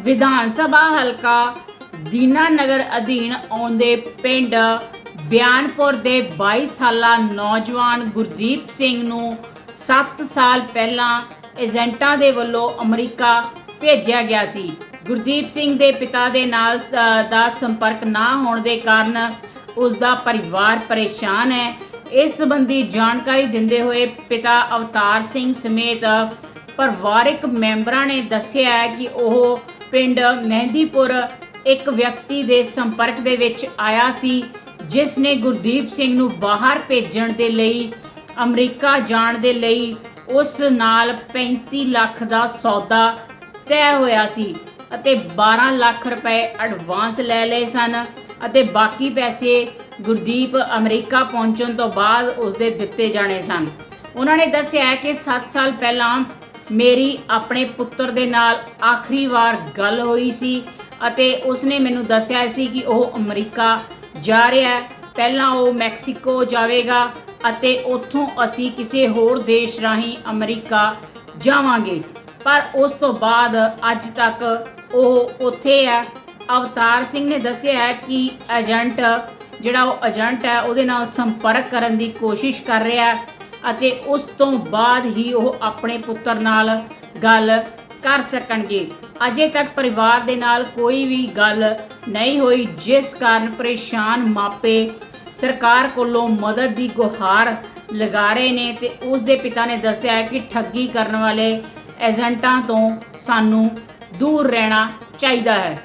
ਵਿਧਾਨ ਸਭਾ ਹਲਕਾ ਦੀਨਾਨਗਰ ਅਧੀਨ ਆਉਂਦੇ ਪਿੰਡ ਬਿਆਨਪੁਰ ਦੇ 22 ਸਾਲਾ ਨੌਜਵਾਨ ਗੁਰਦੀਪ ਸਿੰਘ ਨੂੰ 7 ਸਾਲ ਪਹਿਲਾਂ ਏਜੰਟਾਂ ਦੇ ਵੱਲੋਂ ਅਮਰੀਕਾ ਭੇਜਿਆ ਗਿਆ ਸੀ। ਗੁਰਦੀਪ ਸਿੰਘ ਦੇ ਪਿਤਾ ਦੇ ਨਾਲ ਦਾ ਸੰਪਰਕ ਨਾ ਹੋਣ ਦੇ ਕਾਰਨ ਉਸ ਦਾ ਪਰਿਵਾਰ ਪਰੇਸ਼ਾਨ ਹੈ। ਇਸ ਸੰਬੰਧੀ ਜਾਣਕਾਰੀ ਦਿੰਦੇ ਹੋਏ ਪਿਤਾ ਅਵਤਾਰ ਸਿੰਘ ਸਮੇਤ ਪਰਿਵਾਰਕ ਮੈਂਬਰਾਂ ਨੇ ਦੱਸਿਆ ਹੈ ਕਿ ਉਹ ਪਿੰਡ ਮਹਿੰਦੀਪੁਰ ਇੱਕ ਵਿਅਕਤੀ ਦੇ ਸੰਪਰਕ ਦੇ ਵਿੱਚ ਆਇਆ ਸੀ, ਜਿਸ ਨੇ ਗੁਰਦੀਪ ਸਿੰਘ ਨੂੰ ਬਾਹਰ ਭੇਜਣ ਦੇ ਲਈ, ਅਮਰੀਕਾ ਜਾਣ ਦੇ ਲਈ ਉਸ ਨਾਲ 35 ਲੱਖ ਦਾ ਸੌਦਾ ਤੈਅ ਹੋਇਆ ਸੀ ਅਤੇ 12 ਲੱਖ ਰੁਪਏ ਐਡਵਾਂਸ ਲੈ ਲਏ ਸਨ ਅਤੇ ਬਾਕੀ ਪੈਸੇ ਗੁਰਦੀਪ ਅਮਰੀਕਾ ਪਹੁੰਚਣ ਤੋਂ ਬਾਅਦ ਉਸਦੇ ਦਿੱਤੇ ਜਾਣੇ ਸਨ। ਉਹਨਾਂ ਨੇ ਦੱਸਿਆ ਕਿ 7 ਸਾਲ ਪਹਿਲਾਂ ਮੇਰੀ ਆਪਣੇ ਪੁੱਤਰ ਦੇ ਨਾਲ ਆਖਰੀ ਵਾਰ ਗੱਲ ਹੋਈ ਸੀ ਅਤੇ ਉਸਨੇ ਮੈਨੂੰ ਦੱਸਿਆ ਸੀ ਕਿ ਉਹ ਅਮਰੀਕਾ ਜਾ ਰਿਹਾ ਹੈ। ਪਹਿਲਾਂ ਉਹ ਮੈਕਸੀਕੋ ਜਾਵੇਗਾ ਅਤੇ ਉੱਥੋਂ ਅਸੀਂ ਕਿਸੇ ਹੋਰ ਦੇਸ਼ ਰਾਹੀਂ ਅਮਰੀਕਾ ਜਾਵਾਂਗੇ। ਪਰ ਉਸ ਤੋਂ ਬਾਅਦ ਅੱਜ ਤੱਕ ਉਹ ਉੱਥੇ ਹੈ। ਅਵਤਾਰ ਸਿੰਘ ਨੇ ਦੱਸਿਆ ਹੈ ਕਿ ਏਜੰਟ, ਜਿਹੜਾ ਉਹ ਏਜੰਟ ਹੈ, ਉਹਦੇ ਨਾਲ ਸੰਪਰਕ ਕਰਨ ਦੀ ਕੋਸ਼ਿਸ਼ ਕਰ ਰਿਹਾ ਹੈ। ਅਤੇ ਉਸ ਤੋਂ ਬਾਅਦ ਹੀ ਉਹ ਆਪਣੇ ਪੁੱਤਰ ਨਾਲ ਗੱਲ ਕਰ ਸਕਣਗੇ। ਅਜੇ ਤੱਕ ਪਰਿਵਾਰ ਦੇ ਨਾਲ ਕੋਈ ਵੀ ਗੱਲ ਨਹੀਂ ਹੋਈ, ਜਿਸ ਕਾਰਨ ਪਰੇਸ਼ਾਨ ਮਾਪੇ ਸਰਕਾਰ ਕੋਲੋਂ ਮਦਦ ਦੀ ਗੁਹਾਰ ਲਗਾ ਰਹੇ ਨੇ ਤੇ ਉਸ ਦੇ ਪਿਤਾ ਨੇ ਦੱਸਿਆ ਹੈ ਕਿ ਠੱਗੀ ਕਰਨ ਵਾਲੇ ਏਜੰਟਾਂ ਤੋਂ ਸਾਨੂੰ ਦੂਰ ਰਹਿਣਾ ਚਾਹੀਦਾ ਹੈ।